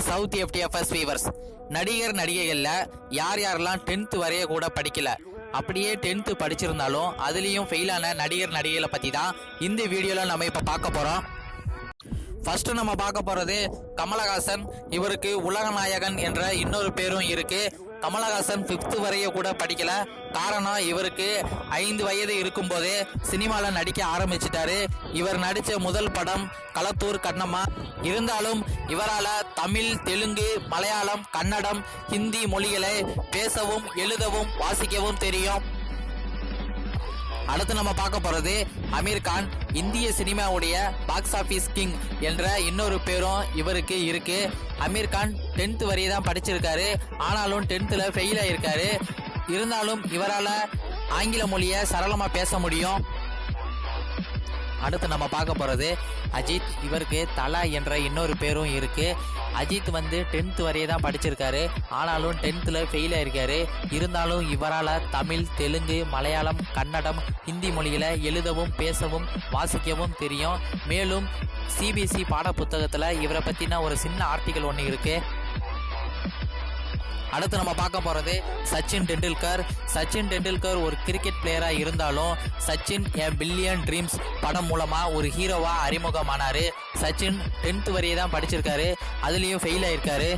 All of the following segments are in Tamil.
சவுத் எஃப்டிஎஃப்எஸ் வீவர்ஸ் நடிகர் நடிகைகளில் யார் யாரெல்லாம் டென்த்து வரைய கூட படிக்கல அப்படியே டென்த்து படிச்சிருந்தாலும் அதுலேயும் ஃபெயிலான நடிகர் நடிகைகளை பற்றி தான் இந்த வீடியோவில் நம்ம இப்போ பார்க்க போகிறோம் ஃபஸ்ட்டு நம்ம பார்க்க போகிறது கமலஹாசன். இவருக்கு உலகநாயகன் என்ற இன்னொரு பேரும் இருக்குது கமலஹாசன் ஃபிஃப்த்து வரைய கூட படிக்கல. காரணம் இவருக்கு ஐந்து வயது இருக்கும்போதே சினிமாவில் நடிக்க ஆரம்பிச்சிட்டாரு. இவர் நடித்த முதல் படம் களத்தூர் கண்ணம்மா. இருந்தாலும் இவரால் தமிழ் தெலுங்கு மலையாளம் கன்னடம் ஹிந்தி மொழிகளை பேசவும் எழுதவும் வாசிக்கவும் தெரியும். அடுத்து நம்ம பார்க்க போறது அமீர் கான் இந்திய சினிமாவுடைய பாக்ஸ் ஆபீஸ் கிங் என்ற இன்னொரு பேரும் இவருக்கு இருக்கு. அமீர் கான் டென்த் வரைய தான் படிச்சிருக்காரு. ஆனாலும் டென்த்தில் ஃபெயில் ஆயிருக்காரு. இருந்தாலும் இவரால் ஆங்கில மொழியை சரளமாக பேச முடியும். அடுத்து நம்ம பார்க்க போகிறது அஜித். இவருக்கு தலா என்ற இன்னொரு பேரும் இருக்குது அஜித் வந்து டென்த் வரையே தான் படிச்சிருக்காரு. ஆனாலும் டென்த்தில் ஃபெயில் ஆயிருக்காரு. இருந்தாலும் இவரால் தமிழ் தெலுங்கு மலையாளம் கன்னடம் ஹிந்தி மொழியில் எழுதவும் பேசவும் வாசிக்கவும் தெரியும். மேலும் சிபிஎஸ்சி பாட புத்தகத்தில் இவரை பற்றின ஒரு சின்ன ஆர்டிக்கல் ஒன்று இருக்குது அடுத்து நம்ம பார்க்க போகிறது சச்சின் டெண்டுல்கர். சச்சின் டெண்டுல்கர் ஒரு கிரிக்கெட் பிளேயராக இருந்தாலும் சச்சின் எ பில்லியன் ட்ரீம்ஸ் படம் மூலமாக ஒரு ஹீரோவாக அறிமுகமானார். சச்சின் டென்த் வரையே தான் படிச்சிருக்காரு. அதுலேயும் ஃபெயில் ஆயிருக்காரு.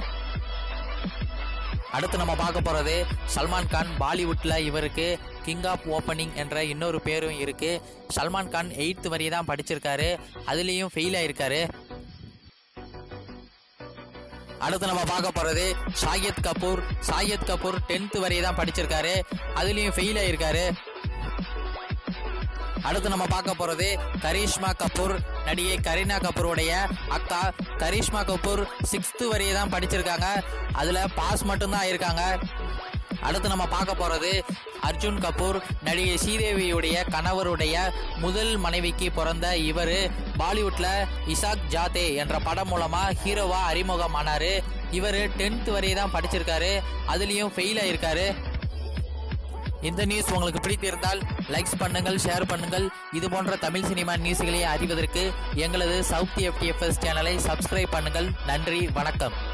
அடுத்து நம்ம பார்க்க போகிறது சல்மான் கான் பாலிவுட்டில் இவருக்கு கிங் ஆஃப் ஓப்பனிங் என்ற இன்னொரு பேரும் இருக்குது சல்மான் கான் எயித்து வரையே தான் படிச்சிருக்காரு. அதுலேயும் ஃபெயில் ஆயிருக்காரு. அடுத்து நம்ம பார்க்க போகிறது ஷாகித் கபூர். ஷாகித் கபூர் டென்த்து வரை தான் படிச்சிருக்காரு. அதுலேயும் ஃபெயில் ஆயிருக்காரு. அடுத்து நம்ம பார்க்க போகிறது கரிஷ்மா கபூர் நடிகை கரீனா கபூருடைய அக்கா. கரிஷ்மா கபூர் சிக்ஸ்த்து வரையை தான் படிச்சிருக்காங்க. அதில் பாஸ் மட்டும்தான் ஆயிருக்காங்க. அடுத்து நம்ம பார்க்க போகிறது அர்ஜுன் கபூர் நடிகை ஸ்ரீதேவியுடைய கணவருடைய முதல் மனைவிக்கு பிறந்த இவர். பாலிவுட்டில் இசாக் ஜாதே என்ற படம் மூலமாக ஹீரோவாக அறிமுகமானார். இவர் டென்த் வரையே தான் படிச்சிருக்காரு. அதுலேயும் ஃபெயில் ஆயிருக்காரு. இந்த நியூஸ் உங்களுக்கு பிடித்திருந்தால் லைக்ஸ் பண்ணுங்கள் ஷேர் பண்ணுங்கள். இது போன்ற தமிழ் சினிமா நியூஸ்களை அறிவதற்கு எங்களது சவுத் எஃப்டிஎஃப்எஸ் சேனலை சப்ஸ்கிரைப் பண்ணுங்கள். நன்றி வணக்கம்.